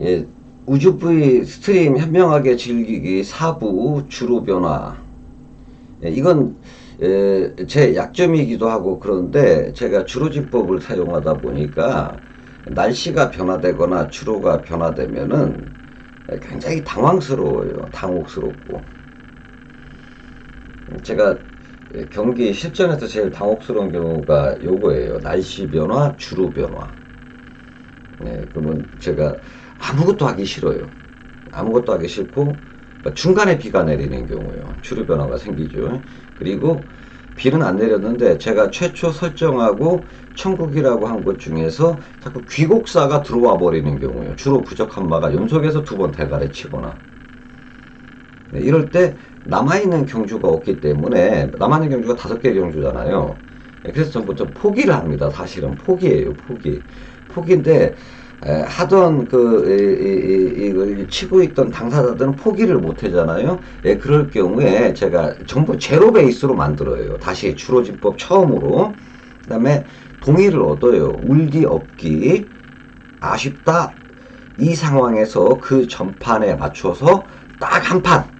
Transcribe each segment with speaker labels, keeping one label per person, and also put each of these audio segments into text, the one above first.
Speaker 1: 예, 우주부의 스트림 현명하게 즐기기 사부 주로 변화. 예, 이건 예, 제 약점이기도 하고 그런데 제가 주로지법을 사용하다 보니까 날씨가 변화되거나 주로가 변화되면은 굉장히 당황스러워요. 당혹스럽고. 제가 경기 실전에서 제일 당혹스러운 경우가 요거예요. 날씨 변화, 주로 변화. 네, 그러면 제가 아무것도 하기 싫어요. 아무것도 하기 싫고 중간에 비가 내리는 경우요. 주로 변화가 생기죠. 그리고 비는 안 내렸는데 제가 최초 설정하고 천국이라고 한 것 중에서 자꾸 귀곡사가 들어와 버리는 경우요. 주로 부족한 바가 연속해서 두 번 대가리 치거나 네, 이럴 때 남아있는 경주가 없기 때문에 남아있는 경주가 다섯 개 경주잖아요. 네, 그래서 전부터 포기를 합니다. 사실은 포기예요. 포기. 포기인데 에, 하던 그 이, 이, 이걸 치고 있던 당사자들은 포기를 못 하잖아요. 예, 그럴 경우에 제가 전부 제로 베이스로 만들어요. 다시 주로진법 처음으로. 그다음에 동의를 얻어요. 울기 없기 아쉽다 이 상황에서 그 전판에 맞춰서 딱 한 판.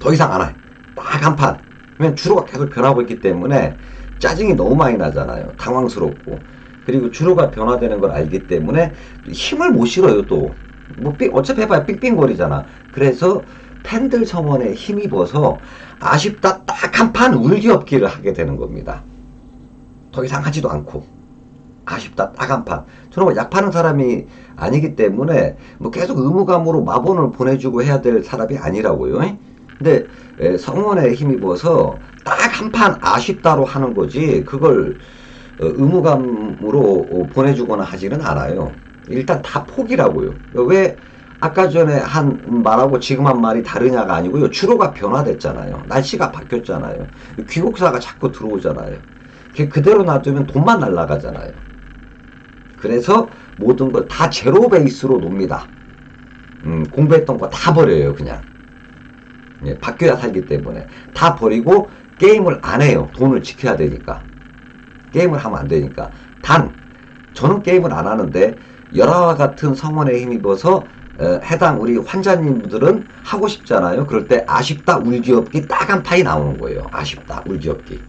Speaker 1: 더 이상 안 해. 딱 한 판. 왜냐면 주로가 계속 변하고 있기 때문에 짜증이 너무 많이 나잖아요. 당황스럽고. 그리고 주로가 변화되는 걸 알기 때문에 힘을 못 실어요, 또. 뭐, 삥, 어차피 해봐야 삥삥거리잖아. 그래서 팬들 성원에 힘입어서 아쉽다 딱 한 판 울기 없기를 하게 되는 겁니다. 더 이상 하지도 않고. 아쉽다 딱 한 판. 저는 뭐 약 파는 사람이 아니기 때문에 뭐 계속 의무감으로 마본을 보내주고 해야 될 사람이 아니라고요. 근데 에, 성원에 힘입어서 딱 한 판 아쉽다로 하는 거지 그걸 어, 의무감으로 어, 보내주거나 하지는 않아요. 일단 다 포기라고요. 왜 아까 전에 한 말하고 지금 한 말이 다르냐가 아니고요. 주로가 변화됐잖아요. 날씨가 바뀌었잖아요. 귀국사가 자꾸 들어오잖아요. 그대로 놔두면 돈만 날라가잖아요. 그래서 모든 걸 다 제로 베이스로 놉니다. 음, 공부했던 거 다 버려요, 그냥. 예, 바뀌어야 살기 때문에. 다 버리고 게임을 안 해요. 돈을 지켜야 되니까. 게임을 하면 안 되니까. 단, 저는 게임을 안 하는데, 열화와 같은 성원에 힘입어서, 에, 해당 우리 환자님들은 하고 싶잖아요. 그럴 때 아쉽다, 울기 없기 딱한 판이 나오는 거예요. 아쉽다, 울기 없기.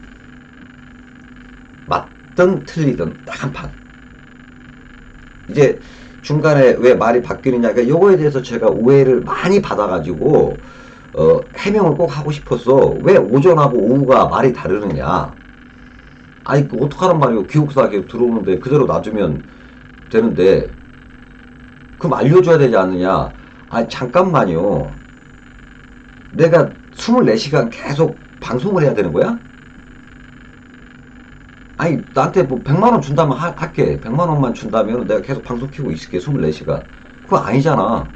Speaker 1: 맞든 틀리든 딱 한 판. 이제 중간에 왜 말이 바뀌느냐, 그러니까 요거에 대해서 제가 오해를 많이 받아가지고, 어, 해명을 꼭 하고 싶었어. 왜 오전하고 오후가 말이 다르느냐. 아이, 그 어떡하란 말이오. 기숙사에 들어오는데 그대로 놔두면 되는데, 그럼 알려줘야 되지 않느냐. 아 잠깐만요. 내가 24시간 계속 방송을 해야 되는 거야? 아니, 나한테 뭐 100만원 준다면 하- 할게. 100만원만 준다면 내가 계속 방송 키고 있을게. 24시간. 그거 아니잖아.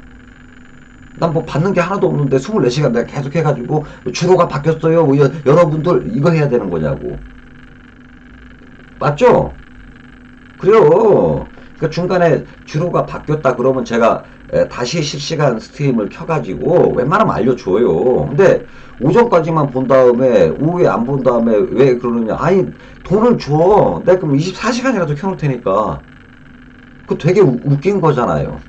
Speaker 1: 난 뭐 받는 게 하나도 없는데 24시간 내가 계속 해가지고 주로가 바뀌었어요. 뭐 여, 여러분들 이거 해야 되는 거냐고. 맞죠? 그래요. 그 중간에 주로가 바뀌었다 그러면 제가 에, 다시 실시간 스트림을 켜가지고 웬만하면 알려줘요. 근데 오전까지만 본 다음에 오후에 안 본 다음에 왜 그러느냐. 아니 돈을 줘. 내가 그럼 24시간이라도 켜놓을 테니까. 그 되게 우- 웃긴 거잖아요.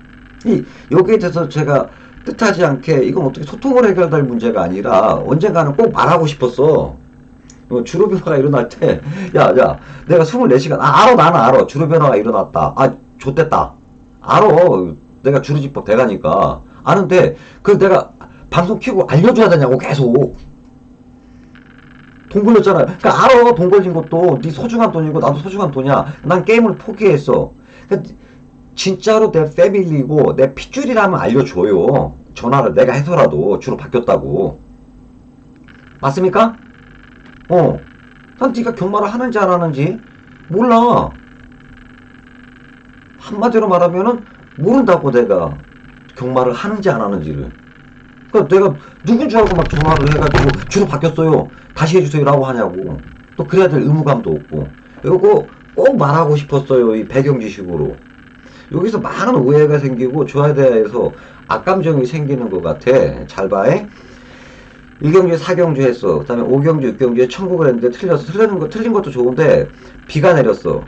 Speaker 1: 이 여기에 대해서 제가 뜻하지 않게 이건 어떻게 소통을 해결될 문제가 아니라 언젠가는 꼭 말하고 싶었어. 어, 주로 변화가 일어날 때, 야, 야, 내가 24시간, 아, 알아, 나는 알아. 주로 변화가 일어났다. 아, 좋댔다. 알아. 내가 주루집법 대가니까. 아는데, 그 내가 방송 키고 알려줘야 되냐고, 계속. 돈 걸렸잖아요. 그러니까 알아, 돈 걸린 것도. 네 소중한 돈이고, 나도 소중한 돈이야. 난 게임을 포기했어. 그러니까 진짜로 내 패밀리고, 내 핏줄이라면 알려줘요. 전화를 내가 해서라도 주로 바뀌었다고. 맞습니까? 어. 난 네가 경마를 하는지 안 하는지 몰라. 한마디로 말하면은 모른다고 내가 경마를 하는지 안 하는지를. 그러니까 내가 누군 줄 알고 막 전화를 해가지고 주로 바뀌었어요. 다시 해주세요라고 하냐고. 또 그래야 될 의무감도 없고. 이거 꼭 말하고 싶었어요. 이 배경지식으로. 여기서 많은 오해가 생기고 저에 대해서 악감정이 생기는 것 같아. 잘 봐. 1경주에 4경주 했어. 그 다음에 5경주, 6경주에 천국을 했는데 틀렸어. 틀리는 거, 틀린 것도 좋은데, 비가 내렸어.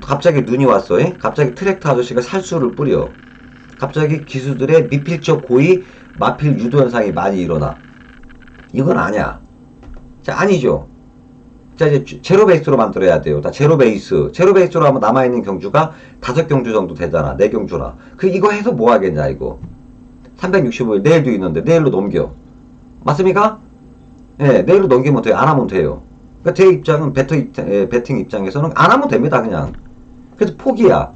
Speaker 1: 갑자기 눈이 왔어. 잉? 갑자기 트랙터 아저씨가 살수를 뿌려. 갑자기 기수들의 미필적 고의, 마필 유도 현상이 많이 일어나. 이건 아니야. 자, 아니죠. 자, 이제 주- 제로 베이스로 만들어야 돼요. 다 제로 베이스. 제로 베이스로 하면 남아있는 경주가 다섯 경주 정도 되잖아. 네 경주나. 그, 이거 해서 뭐 하겠냐, 이거. 365일, 내일도 있는데, 내일로 넘겨. 맞습니까? 예, 내일로 넘기면 돼요. 안 하면 돼요. 그러니까 제 입장은 배터 입장, 예, 배팅 입장에서는 안 하면 됩니다, 그냥. 그래서 포기야.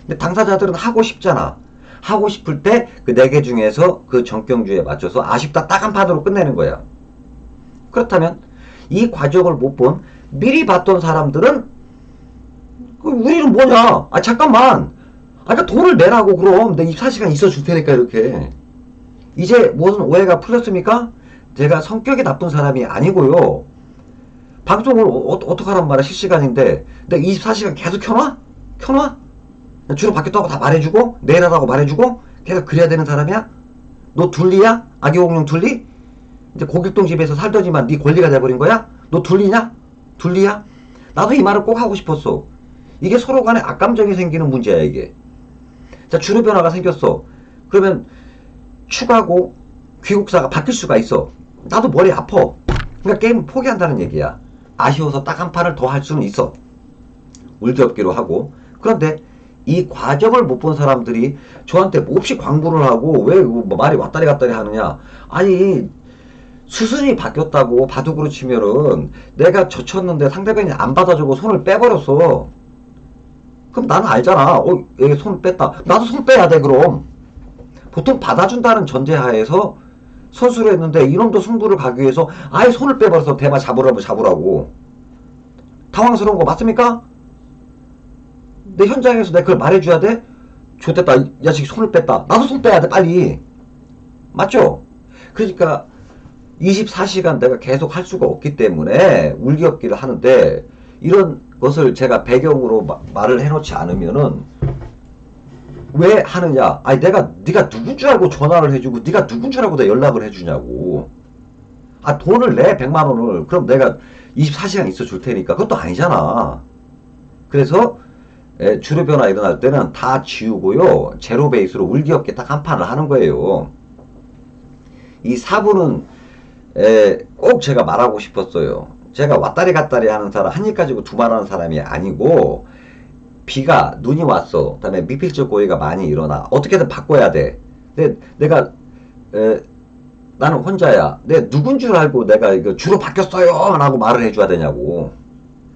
Speaker 1: 근데 당사자들은 하고 싶잖아. 하고 싶을 때 그 네 개 중에서 그 정경주에 맞춰서 아쉽다 딱 한 판으로 끝내는 거야. 그렇다면 이 과정을 못 본 미리 봤던 사람들은 그 우리는 뭐냐? 아 잠깐만. 아 그러니까 돈을 내라고 그럼 내 24시간 있어 줄 테니까 이렇게. 이제 무슨 오해가 풀렸습니까? 제가 성격이 나쁜 사람이 아니고요. 방송을 어, 떡 하란 말이야 실시간인데 내가 24시간 계속 켜놔? 켜놔? 주로 바뀌었다고 다 말해주고 내일 하라고 말해주고 계속 그래야 되는 사람이야? 너 둘리야? 아기공룡 둘리? 이제 고길동 집에서 살더니만 네 권리가 돼버린 거야? 너 둘리냐? 둘리야? 나도 이 말을 꼭 하고 싶었어. 이게 서로 간에 악감정이 생기는 문제야 이게. 자 주로 변화가 생겼어. 그러면 추가고 귀국사가 바뀔 수가 있어. 나도 머리 아파. 그러니까 게임 포기한다는 얘기야. 아쉬워서 딱 한 판을 더 할 수는 있어. 울기 없기로 하고. 그런데 이 과정을 못 본 사람들이 저한테 몹시 광고를 하고 왜 뭐 말이 왔다리 갔다리 하느냐. 아니 수순이 바뀌었다고 바둑으로 치면은 내가 젖혔는데 상대방이 안 받아주고 손을 빼버렸어. 그럼 나는 알잖아. 어, 얘 손 뺐다. 나도 손 빼야 돼, 그럼. 보통 받아준다는 전제하에서 선수를 했는데 이놈도 승부를 가기 위해서 아예 손을 빼버려서 대마 잡으라고 잡으라고. 당황스러운 거 맞습니까? 내 현장에서 내가 그걸 말해줘야 돼? 좋됐다. 이 자식 손을 뺐다. 나도 손 빼야 돼, 빨리. 맞죠? 그러니까 24시간 내가 계속 할 수가 없기 때문에 울기없기를 하는데 이런 것을 제가 배경으로 마- 말을 해놓지 않으면은 왜 하느냐? 아니 내가 네가 누군 줄 알고 전화를 해주고 네가 누군 줄 알고 내 연락을 해주냐고. 아 돈을 내 100만 원을 그럼 내가 24시간 있어 줄 테니까 그것도 아니잖아. 그래서 에, 주류 변화 일어날 때는 다 지우고요 제로 베이스로 울기 없게 딱 한 판을 하는 거예요. 이 사부는 에, 꼭 제가 말하고 싶었어요. 제가 왔다리 갔다리 하는 사람, 한일 가지고 두 말하는 사람이 아니고, 비가, 눈이 왔어. 그 다음에 미필적 고의가 많이 일어나. 어떻게든 바꿔야 돼. 근데 내가, 에, 나는 혼자야. 내 누군 줄 알고 내가 이거 주로 바뀌었어요! 라고 말을 해줘야 되냐고.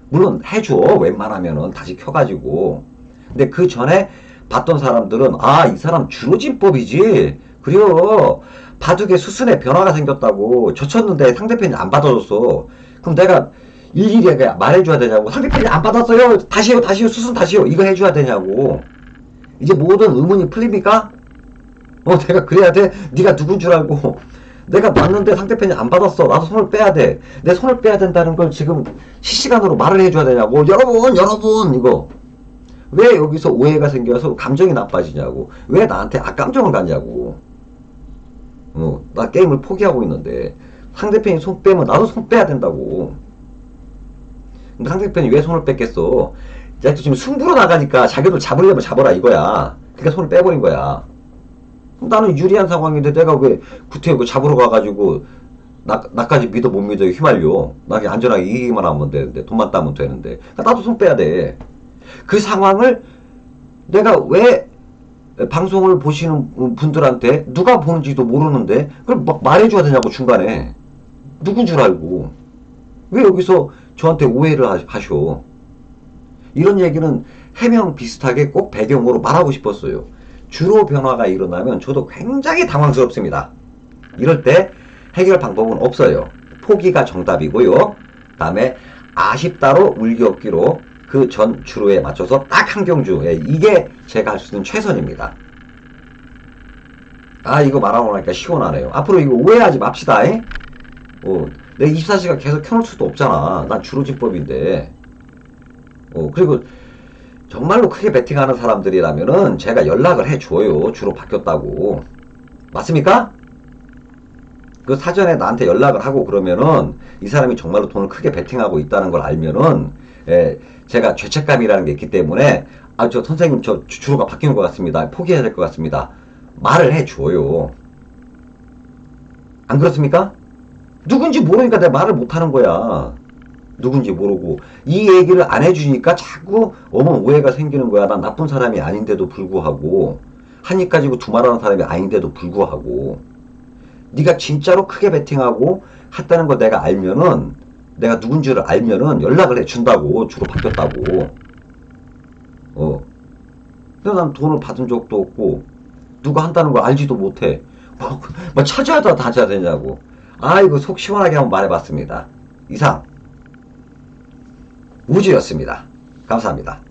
Speaker 1: 물론 해줘. 웬만하면은 다시 켜가지고. 근데 그 전에 봤던 사람들은, 아, 이 사람 주로진법이지. 그래요. 바둑에 수순에 변화가 생겼다고 젖혔는데 상대편이 안 받아줬어. 그럼 내가 일일이 말해줘야 되냐고. 상대편이 안 받았어요. 다시요, 다시요, 수순 다시요. 이거 해줘야 되냐고. 이제 모든 의문이 풀립니까? 어, 내가 그래야 돼? 네가 누군 줄 알고. 내가 놨는데 상대편이 안 받았어. 나도 손을 빼야 돼. 내 손을 빼야 된다는 걸 지금 실시간으로 말을 해줘야 되냐고. 여러분, 여러분, 이거. 왜 여기서 오해가 생겨서 감정이 나빠지냐고. 왜 나한테 악감정을 갖냐고. 어, 나 게임을 포기하고 있는데 상대편이 손 빼면 나도 손 빼야 된다고. 근데 상대편이 왜 손을 뺐겠어? 야, 또 지금 승부로 나가니까 자기도 잡으려면 잡아라 이거야. 그러니까 손을 빼버린 거야. 그럼 나는 유리한 상황인데 내가 왜 구태여 그 잡으러 가가지고 나, 나까지 믿어 못 믿어 휘말려. 나 그냥 안전하게 이기기만 하면 되는데 돈만 따면 되는데 그러니까 나도 손 빼야 돼. 그 상황을 내가 왜 방송을 보시는 분들한테 누가 보는지도 모르는데 그걸 막 말해줘야 되냐고 중간에 누군 줄 알고 왜 여기서 저한테 오해를 하- 하셔. 이런 얘기는 해명 비슷하게 꼭 배경으로 말하고 싶었어요. 주로 변화가 일어나면 저도 굉장히 당황스럽습니다. 이럴 때 해결 방법은 없어요. 포기가 정답이고요. 다음에 아쉽다로 울기 없기로 그 전 주로에 맞춰서 딱 한 경주 예, 이게 제가 할 수 있는 최선입니다. 아 이거 말하고 나니까 시원하네요. 앞으로 이거 오해하지 맙시다 잉? 어, 내가 24시간 계속 켜놓을 수도 없잖아 난 주로진법인데 어, 그리고 정말로 크게 베팅하는 사람들이라면은 제가 연락을 해줘요 주로 바뀌었다고 맞습니까? 그 사전에 나한테 연락을 하고 그러면은 이 사람이 정말로 돈을 크게 베팅하고 있다는 걸 알면은 예, 제가 죄책감이라는 게 있기 때문에 아 저 선생님 저 주- 주로가 바뀌는 것 같습니다. 포기해야 될 것 같습니다. 말을 해줘요. 안 그렇습니까? 누군지 모르니까 내가 말을 못하는 거야. 누군지 모르고. 이 얘기를 안 해주니까 자꾸 어머 오해가 생기는 거야. 난 나쁜 사람이 아닌데도 불구하고. 한 입 가지고 두 말하는 사람이 아닌데도 불구하고. 네가 진짜로 크게 베팅하고 했다는 거 내가 알면은 내가 누군지를 알면은 연락을 해준다고 주로 바뀌었다고. 어. 근데 난 돈을 받은 적도 없고 누가 한다는 걸 알지도 못해. 뭐, 뭐 찾아야 다 다져야 되냐고 아이고 속 시원하게 한번 말해봤습니다. 이상. 우주였습니다. 감사합니다